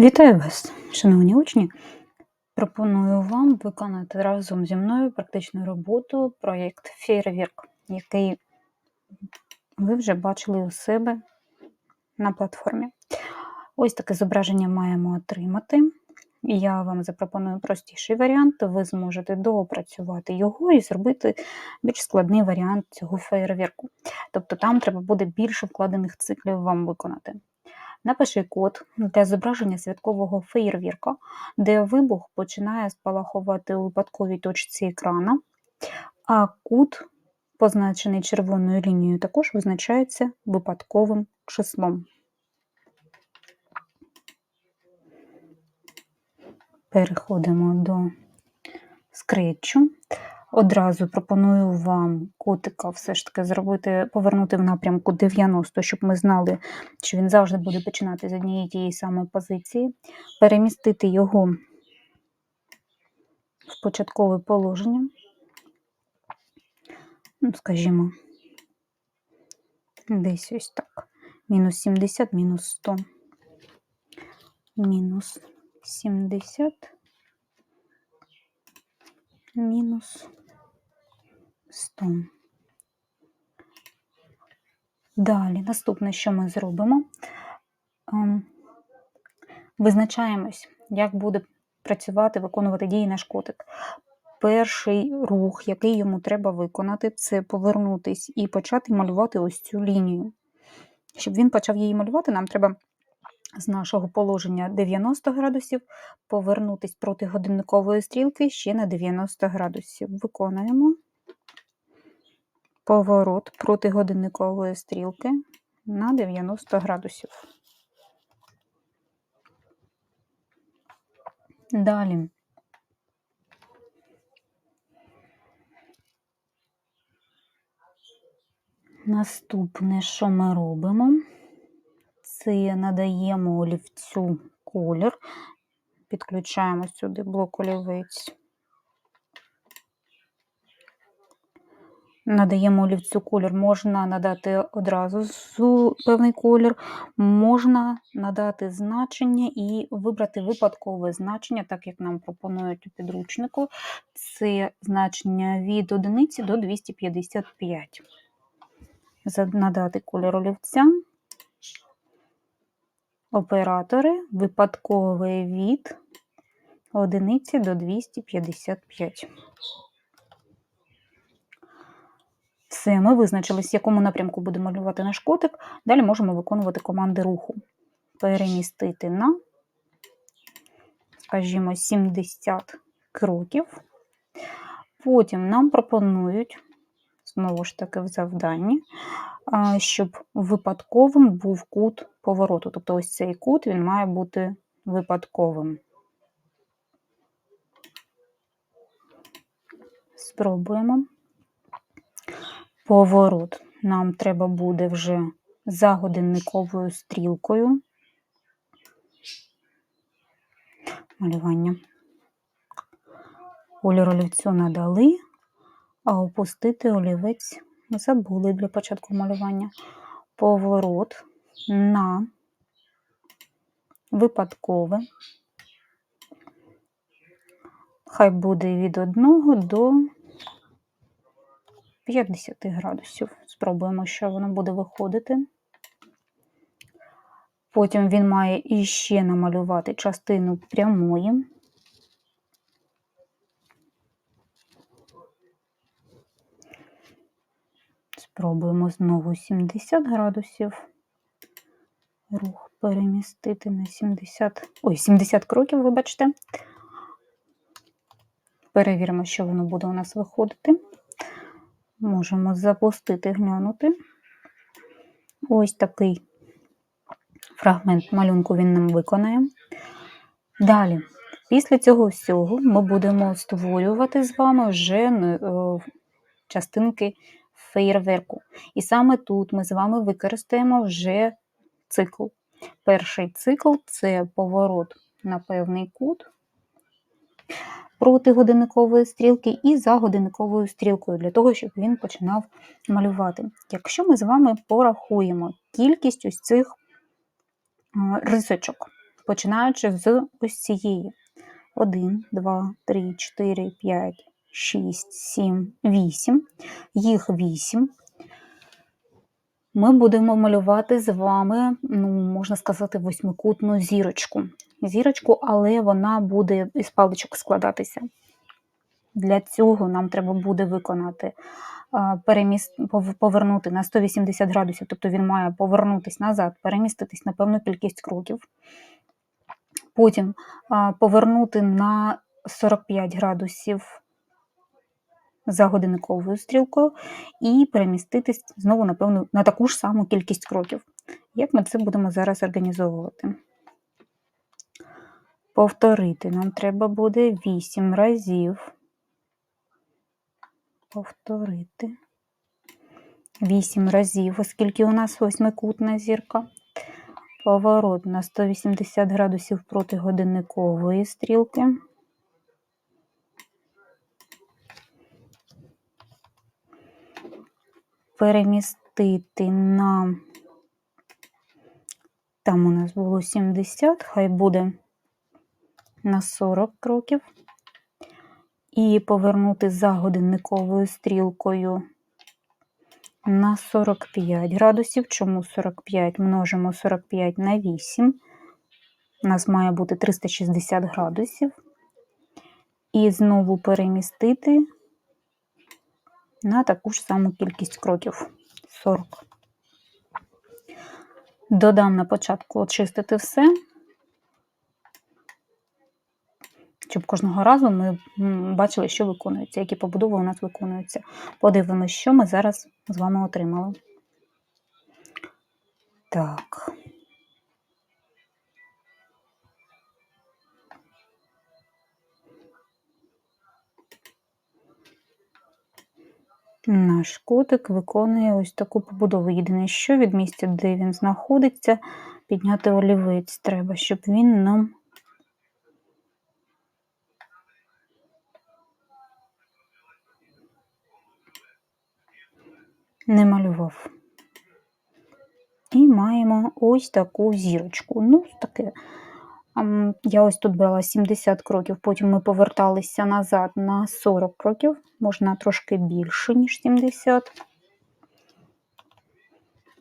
Вітаю вас, шановні учні! Пропоную вам виконати разом зі мною практичну роботу проєкт Фейерверк, який ви вже бачили у себе на платформі. Ось таке зображення маємо отримати. Я вам запропоную простіший варіант, ви зможете доопрацювати його і зробити більш складний варіант цього фейерверку. Тобто там треба буде більше вкладених циклів вам виконати. Напиши код для зображення святкового феєрвірка, де вибух починає спалахувати у випадковій точці екрана, а кут, позначений червоною лінією, також визначається випадковим числом. Переходимо до скретчу. Одразу пропоную вам котика все ж таки зробити, повернути в напрямку 90, щоб ми знали, що він завжди буде починати з однієї тієї самої позиції, перемістити його в початкове положення, ну, скажімо, десь ось так. Мінус 70, мінус 100, мінус 70, мінус 100. Далі, наступне, що ми зробимо, ем, визначаємось, як буде працювати, виконувати дії наш котик. Перший рух, який йому треба виконати, це повернутись і почати малювати ось цю лінію. Щоб він почав її малювати, нам треба з нашого положення 90 градусів повернутись проти годинникової стрілки ще на 90 градусів. Виконуємо поворот проти годинникової стрілки на 90 градусів. Далі. Наступне, що ми робимо, це надаємо олівцю колір, підключаємо сюди блок олівець. Надаємо олівцю колір, можна надати одразу певний колір, можна надати значення і вибрати випадкове значення, так як нам пропонують у підручнику. Це значення від 1 до 255. Надати колір олівця. Оператори випадковий від 1 до 255. Все, ми визначились, в якому напрямку буде малювати наш котик. Далі можемо виконувати команди руху. Перемістити на, скажімо, 70 кроків. Потім нам пропонують, знову ж таки, в завданні, щоб випадковим був кут повороту. Тобто ось цей кут він має бути випадковим. Спробуємо поворот нам треба буде вже за годинниковою стрілкою. Малювання. Колір олівцю надали, а опустити олівець забули для початку малювання. Поворот на випадкове. Хай буде від 1 до 50 градусів. Спробуємо, що воно буде виходити. Потім він має іще намалювати частину прямої. Спробуємо знову 70 градусів. Рух перемістити на 70, ой, 70 кроків, вибачте. Перевіримо, що воно буде у нас виходити. Можемо запустити, глянути. Ось такий фрагмент малюнку він нам виконає. Далі, після цього всього, ми будемо створювати з вами вже е, частинки фейерверку. І саме тут ми з вами використаємо вже цикл. Перший цикл це поворот на певний кут проти годинникової стрілки і за годинниковою стрілкою, для того, щоб він починав малювати. Якщо ми з вами порахуємо кількість ось цих рисочок починаючи з ось цієї. 1, 2, 3, 4, 5, 6, 7, 8. Їх 8. Ми будемо малювати з вами, ну, можна сказати, восьмикутну зірочку. Зірочку, але вона буде із паличок складатися. Для цього нам треба буде виконати, переміст... повернути на 180 градусів, тобто він має повернутися назад, переміститись на певну кількість кроків. Потім повернути на 45 градусів за годинниковою стрілкою і переміститись знову, напевно, на таку ж саму кількість кроків. Як ми це будемо зараз організовувати? Повторити нам треба буде 8 разів. Повторити. 8 разів, оскільки у нас восьмикутна зірка. Поворот на 180 градусів проти годинникової стрілки. Перемістити на, там у нас було 70, хай буде на 40 кроків. І повернути за годинниковою стрілкою на 45 градусів. Чому 45 множимо 45 на 8? У нас має бути 360 градусів. І знову перемістити на таку ж саму кількість кроків 40. Додам на початку очистити все, щоб кожного разу ми бачили, що виконується, які побудови у нас виконуються. Подивимося, що ми зараз з вами отримали. Так. Наш котик виконує ось таку побудову. Єдине, що від місця, де він знаходиться, підняти олівець треба, щоб він нам не малював. І маємо ось таку зірочку. Ну, таке. Я ось тут брала 70 кроків, потім ми поверталися назад на 40 кроків, можна трошки більше, ніж 70.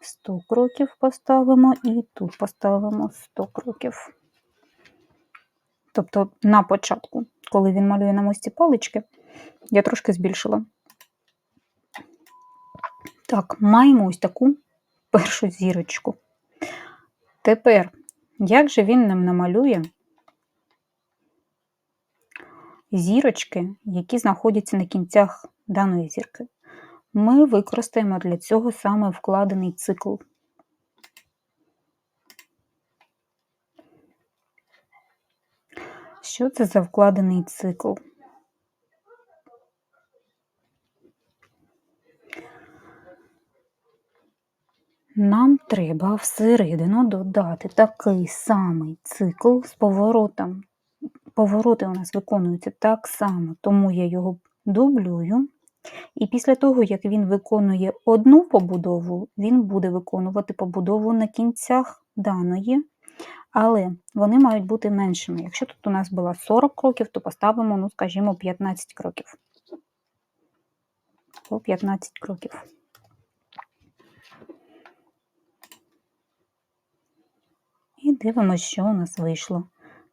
100 кроків поставимо і тут поставимо 100 кроків. Тобто на початку, коли він малює на мості палички, я трошки збільшила. Так, маємо ось таку першу зірочку. Тепер, як же він нам намалює зірочки, які знаходяться на кінцях даної зірки? Ми використаємо для цього саме вкладений цикл. Що це за вкладений цикл? Нам треба всередину додати такий самий цикл з поворотом. Повороти у нас виконуються так само, тому я його дублюю. І після того, як він виконує одну побудову, він буде виконувати побудову на кінцях даної, але вони мають бути меншими. Якщо тут у нас було 40 кроків, то поставимо, ну, скажімо, 15 кроків. По 15 кроків. І дивимося, що у нас вийшло.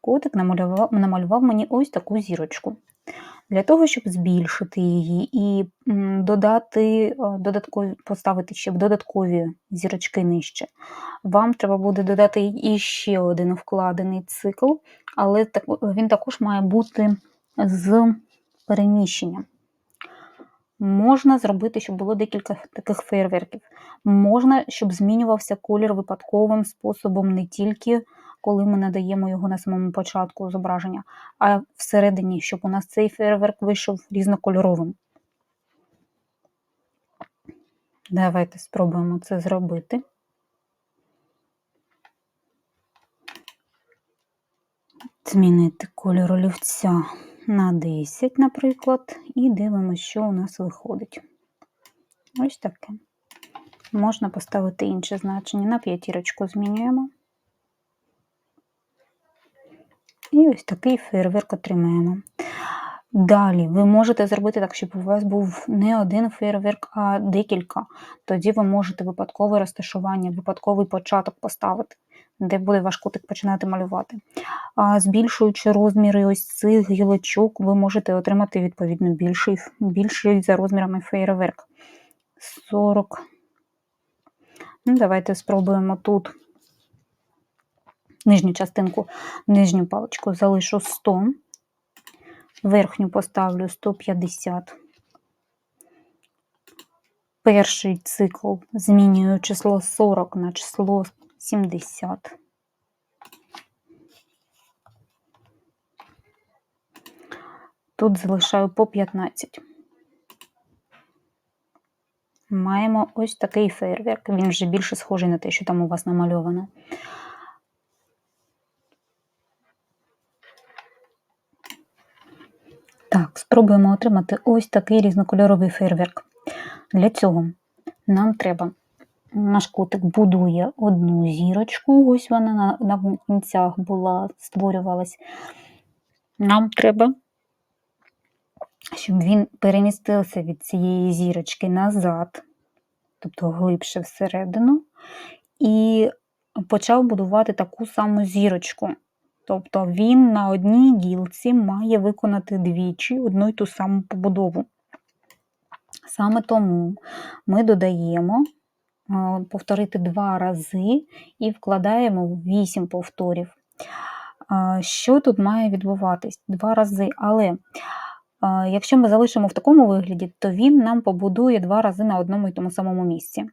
Котик намалював, намалював мені ось таку зірочку. Для того, щоб збільшити її і додати, додаткові, поставити ще додаткові зірочки нижче, вам треба буде додати іще один вкладений цикл, але він також має бути з переміщенням. Можна зробити, щоб було декілька таких фейерверків. Можна, щоб змінювався колір випадковим способом, не тільки коли ми надаємо його на самому початку зображення, а всередині, щоб у нас цей фейерверк вийшов різнокольоровим. Давайте спробуємо це зробити. Змінити кольор олівця на 10, наприклад, і дивимося, що у нас виходить. Ось таке. Можна поставити інше значення. На п'ятірочку змінюємо. І ось такий фейерверк отримаємо. Далі ви можете зробити так, щоб у вас був не один фейерверк, а декілька. Тоді ви можете випадкове розташування, випадковий початок поставити, де буде ваш кутик починати малювати. Збільшуючи розміри ось цих гілочок, ви можете отримати відповідно більший, більший за розмірами фейерверк. 40. Ну, Давайте спробуємо тут нижню частинку, нижню паличку залишу 100, верхню поставлю 150. Перший цикл змінюю число 40 на число 70. Тут залишаю по 15. Маємо ось такий фейерверк. Він вже більше схожий на те, що там у вас намальовано. Так, спробуємо отримати ось такий різнокольоровий фейерверк. Для цього нам треба, наш котик будує одну зірочку, ось вона на, на кінцях була, створювалась. Нам треба, щоб він перемістився від цієї зірочки назад, тобто глибше всередину, і почав будувати таку саму зірочку. Тобто він на одній гілці має виконати двічі одну й ту саму побудову. Саме тому ми додаємо повторити два рази і вкладаємо в 8 повторів. Що тут має відбуватись? Два рази. Але Якщо ми залишимо в такому вигляді, то він нам побудує два рази на одному і тому самому місці.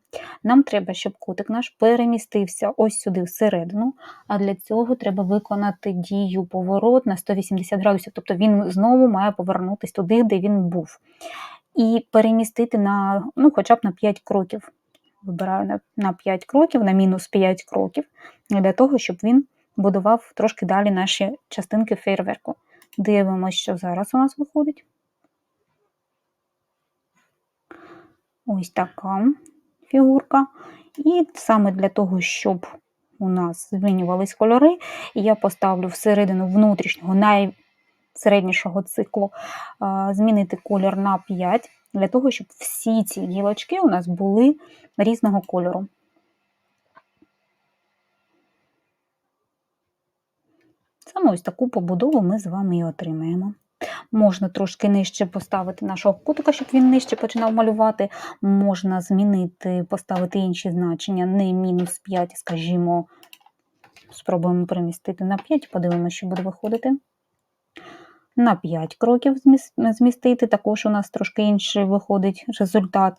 Нам треба, щоб кутик наш перемістився ось сюди всередину, а для цього треба виконати дію поворот на 180 градусів, тобто він знову має повернутися туди, де він був. І перемістити на ну, хоча б на 5 кроків. Вибираю на, на 5 кроків, на мінус 5 кроків, для того, щоб він будував трошки далі наші частинки фейерверку. Дивимося, що зараз у нас виходить. Ось така фігурка. І саме для того, щоб у нас змінювались кольори, я поставлю всередину внутрішнього найсереднішого циклу змінити колір на 5, для того, щоб всі ці гілочки у нас були різного кольору. Саме ось таку побудову ми з вами і отримаємо. Можна трошки нижче поставити нашого кутика, щоб він нижче починав малювати. Можна змінити, поставити інші значення, не мінус 5, скажімо, спробуємо перемістити на 5, подивимося, що буде виходити. На 5 кроків змістити, також у нас трошки інший виходить результат.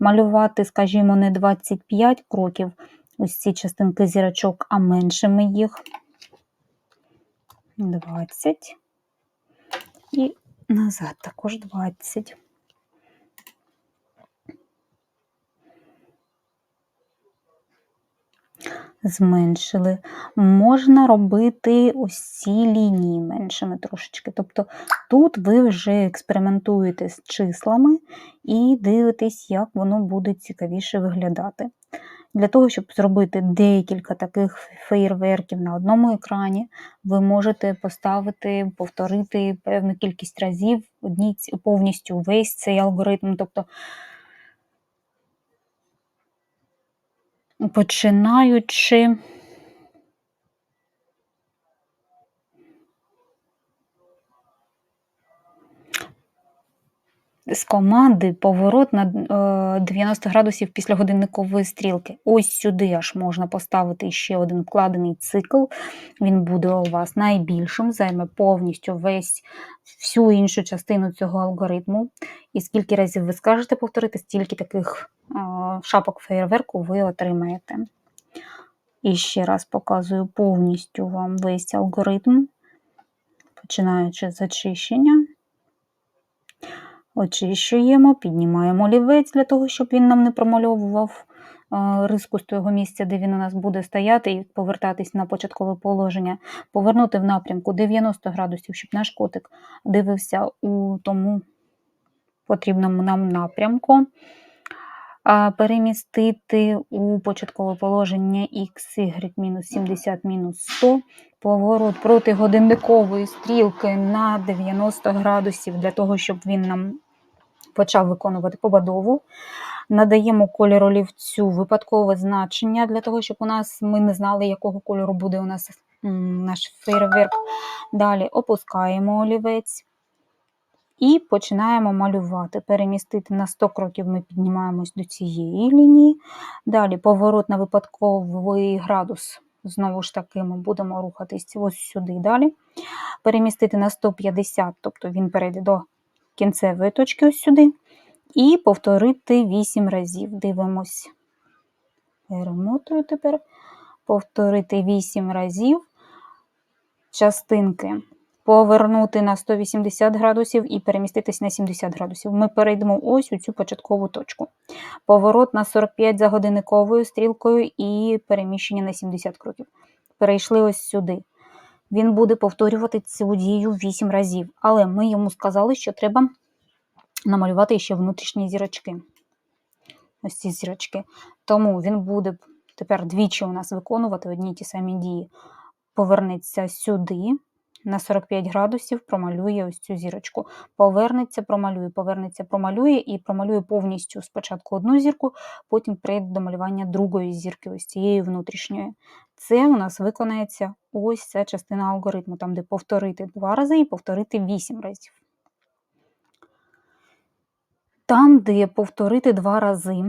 Малювати, скажімо, не 25 кроків, ось ці частинки зірочок, а меншими їх. 20 і назад також 20. Зменшили. Можна робити ось ці лінії меншими трошечки. Тобто тут ви вже експериментуєте з числами і дивитесь, як воно буде цікавіше виглядати. Для того, щоб зробити декілька таких феєрверків на одному екрані, ви можете поставити, повторити певну кількість разів повністю весь цей алгоритм. Тобто, починаючи. З команди поворот на 90 е, градусів після годинникової стрілки. Ось сюди аж можна поставити ще один вкладений цикл. Він буде у вас найбільшим, займе повністю весь всю іншу частину цього алгоритму. І скільки разів ви скажете повторити, стільки таких е, шапок фейерверку ви отримаєте. І ще раз показую повністю вам весь алгоритм, починаючи з очищення. Очищуємо, піднімаємо олівець для того, щоб він нам не промальовував риску з того місця, де він у нас буде стояти, і повертатись на початкове положення, повернути в напрямку 90 градусів, щоб наш котик дивився у тому потрібному нам напрямку. перемістити у початкове положення x, y мінус 70 мінус 100, поворот проти годинникової стрілки на 90 градусів для того, щоб він нам почав виконувати побудову. Надаємо колір олівцю випадкове значення для того, щоб у нас ми не знали, якого кольору буде у нас наш фейерверк. Далі опускаємо олівець. І починаємо малювати. Перемістити на 100 кроків ми піднімаємось до цієї лінії. Далі поворот на випадковий градус. Знову ж таки, ми будемо рухатись ось сюди далі. Перемістити на 150, тобто він перейде до кінцевої точки ось сюди. І повторити 8 разів. Дивимось. Перемотую тепер. Повторити 8 разів частинки повернути на 180 градусів і переміститись на 70 градусів. Ми перейдемо ось у цю початкову точку. Поворот на 45 за годинниковою стрілкою і переміщення на 70 кроків. Перейшли ось сюди. Він буде повторювати цю дію 8 разів, але ми йому сказали, що треба намалювати ще внутрішні зірочки. Ось ці зірочки. Тому він буде тепер двічі у нас виконувати одні ті самі дії. Повернеться сюди, на 45 градусів промалює ось цю зірочку. Повернеться, промалює, повернеться, промалює і промалює повністю спочатку одну зірку, потім прийде до малювання другої зірки, ось цієї внутрішньої. Це у нас виконається ось ця частина алгоритму, там, де повторити два рази і повторити 8 разів. Там, де повторити два рази,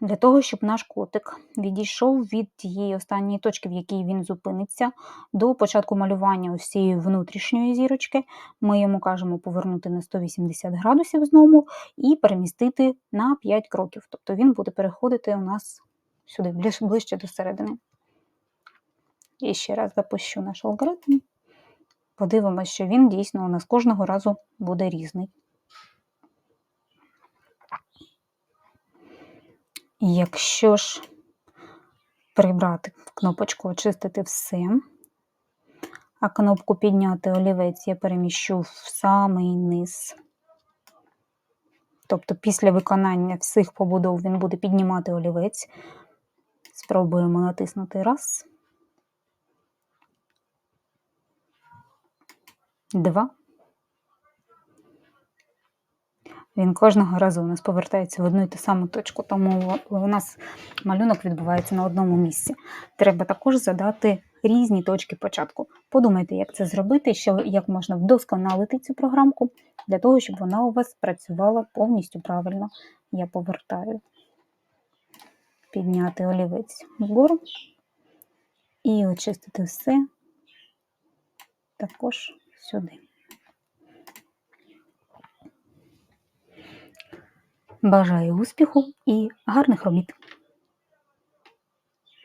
для того, щоб наш котик відійшов від тієї останньої точки, в якій він зупиниться, до початку малювання ось внутрішньої зірочки, ми йому кажемо повернути на 180 градусів знову і перемістити на 5 кроків. Тобто він буде переходити у нас сюди, ближче до середини. І ще раз запущу наш алгоритм. Подивимося, що він дійсно у нас кожного разу буде різний. Якщо ж прибрати кнопочку Очистити все, а кнопку Підняти олівець я переміщу в самий низ. Тобто після виконання всіх побудов він буде піднімати олівець. Спробуємо натиснути раз. Два. Він кожного разу у нас повертається в одну і ту саму точку, тому у нас малюнок відбувається на одному місці. Треба також задати різні точки початку. Подумайте, як це зробити, що, як можна вдосконалити цю програмку, для того, щоб вона у вас працювала повністю правильно. Я повертаю, підняти олівець вгору і очистити все також сюди. Бажаю успіху і гарних робіт!